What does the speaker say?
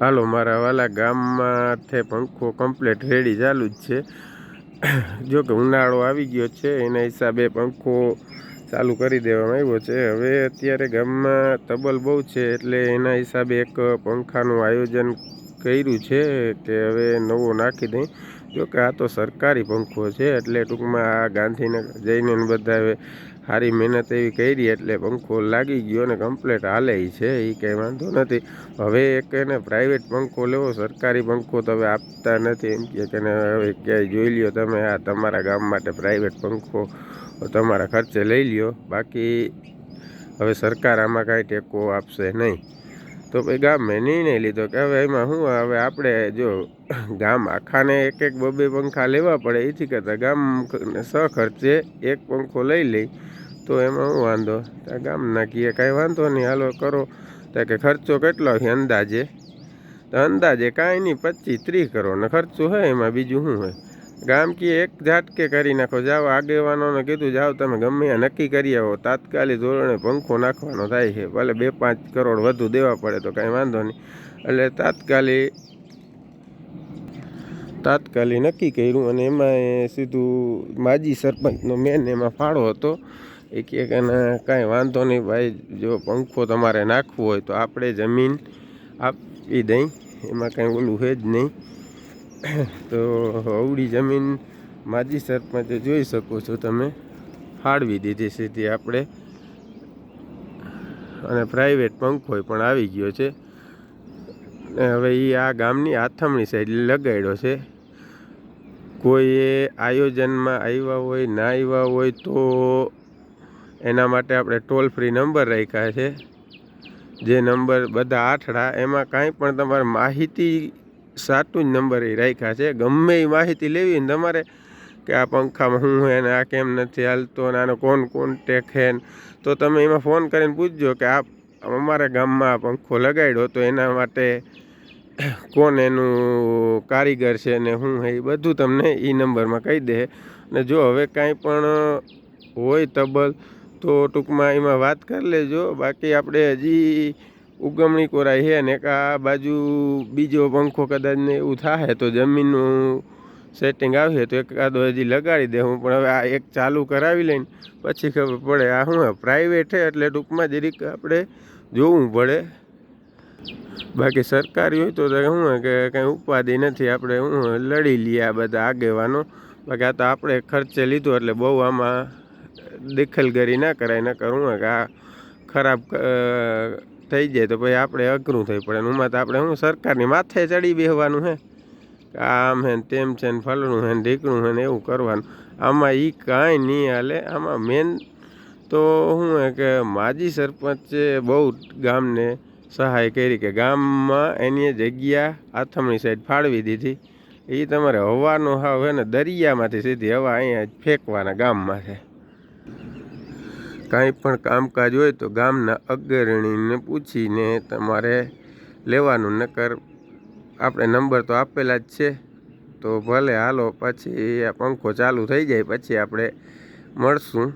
હાલો, મારા વાલા ગામમાંથી પંખો કમ્પ્લેટ રેડી ચાલુ જ છે. જો કે ઉનાળો આવી ગયો છે, એના હિસાબે પંખો ચાલુ કરી દેવામાં આવ્યો છે. હવે અત્યારે ગામમાં તબલ બહુ છે, એટલે એના હિસાબે એક પંખાનું આયોજન કર્યું છે કે હવે નવો નાખી દઈ. જો કે આ તો સરકારી પંખો છે, એટલે ટૂંકમાં આ ગાંધીનગર જઈને બધા સારી મહેનત એવી કરી, એટલે પંખો લાગી ગયો અને કમ્પ્લેટ હાલે છે એ કંઈ વાંધો નથી. હવે એક એને પ્રાઇવેટ પંખો લેવો, સરકારી પંખો તમે આપતા નથી, એમ કે એને હવે ક્યાંય જોઈ લ્યો તમે, આ તમારા ગામ માટે પ્રાઇવેટ પંખો તમારા ખર્ચે લઈ લ્યો, બાકી હવે સરકાર આમાં કાંઈ ટેકો આપશે નહીં. તો કંઈ ગામે નિર્ણય લીધો કે હવે એમાં શું, હવે આપણે જો ગામ આખાને એક એક બબે પંખા લેવા પડે, એથી કરતાં ગામ સખર્ચે એક પંખો લઈ લઈ, તો એમાં શું વાંધો? ત્યાં ગામના કીએ કાંઈ વાંધો નહીં, હાલો કરો. ત્યાં કે ખર્ચો કેટલો છે અંદાજે? તો અંદાજે કાંઈ નહીં પચીસ ત્રીસ કરોડનો ખર્ચો હોય એમાં બીજું શું હોય ગામ કીએ એક ઝાટકે કરી નાખો. જાઓ આગેવાનોને કીધું, જાઓ તમે ગમે નક્કી કરી આવો. તાત્કાલિક ધોરણે પંખો નાખવાનો થાય છે. ભલે બે પાંચ કરોડ વધુ દેવા પડે તો કાંઈ વાંધો નહીં. એટલે તાત્કાલિક તાત્કાલિક નક્કી કર્યું અને એમાં સીધું માજી સરપંચનો મેન એમાં ફાળો હતો. એ કે કાંઈ વાંધો નહીં ભાઈ, જો પંખો તમારે નાખવો હોય તો આપણે જમીન આપી દઈ. એમાં કાંઈ ઓલું છે જ નહીં. તો અવળી જમીન માજી સરપંચે જોઈ શકો છો તમે. ફાળવી દીધી સીધી આપણે. અને પ્રાઇવેટ પંખોય પણ આવી ગયો છે. હવે એ આ ગામની આથમણી સાઈડ લગાડ્યો છે. કોઈએ આયોજનમાં આવ્યા હોય, ના આવ્યા હોય તો એના માટે આપણે ટોલ ફ્રી નંબર રાખ્યા છે. જે નંબર બધા આઠડા એમાં કાંઈ પણ તમારે માહિતી સાચું જ નંબર એ રાખ્યા છે. ગમે એ માહિતી લેવી ને તમારે કે આ પંખામાં શું હે ને આ કેમ નથી હાલતો ને આનો કોણ કોન્ટેક હે ને, તો તમે એમાં ફોન કરીને પૂછજો કે આ અમારા ગામમાં પંખો લગાડ્યો તો એના માટે કોણ એનું કારીગર છે ને શું હે એ બધું તમને એ નંબરમાં કહી દે. ને જો હવે કાંઈ પણ હોય તબલ તો ટૂંકમાં એમાં વાત કરી લેજો. બાકી આપણે હજી ઉગમણી કોરાય છે ને એક આ બાજુ બીજો પંખો કદાચ ને એવું થાય તો જમીનનું સેટિંગ આવશે તો એકાદો હજી લગાડી દે હું. પણ હવે આ એક ચાલુ કરાવી લઈને પછી ખબર પડે આ શું પ્રાઇવેટ છે એટલે ટૂંકમાં જરીક આપણે જોવું પડે. બાકી સરકારી હોય તો શું કે કંઈ ઉપાધિ નથી, આપણે હું, લડી લઈએ આ બધા આગેવાનો. બાકી આ તો આપણે ખર્ચે લીધો એટલે બહુ આમાં દખલગરી ના કરાય ન કરું કે આ ખરાબ થઈ જાય તો પછી આપણે અઘરું થઈ પડે એમાં તો આપણે શું, સરકારની માથે ચડી બેહવાનું હે. આમ હે ને તેમ છે ને ફલણું હે ને ઢીકણું હે ને એવું કરવાનું. આમાં એ કાંઈ નહીં હાલે, આમાં મેન તો શું હે કે માજી સરપંચે બહુ ગામને સહાય કરી કે ગામમાં એની જગ્યા આથમણી સાઈડ ફાળવી દીધી. એ તમારે હવાનો હાવ હે ને દરિયામાંથી સીધી હવા અહીંયા ફેંકવાના ગામમાં છે. કાંઈ પણ કામકાજ હોય તો ગામના અગ્રણીને પૂછીને તમારે લેવાનું. નકર આપણે નંબર તો આપેલા જ છે. તો ભલે હાલો, પછી આ પંખો ચાલુ થઈ જાય, પછી આપણે મળશું.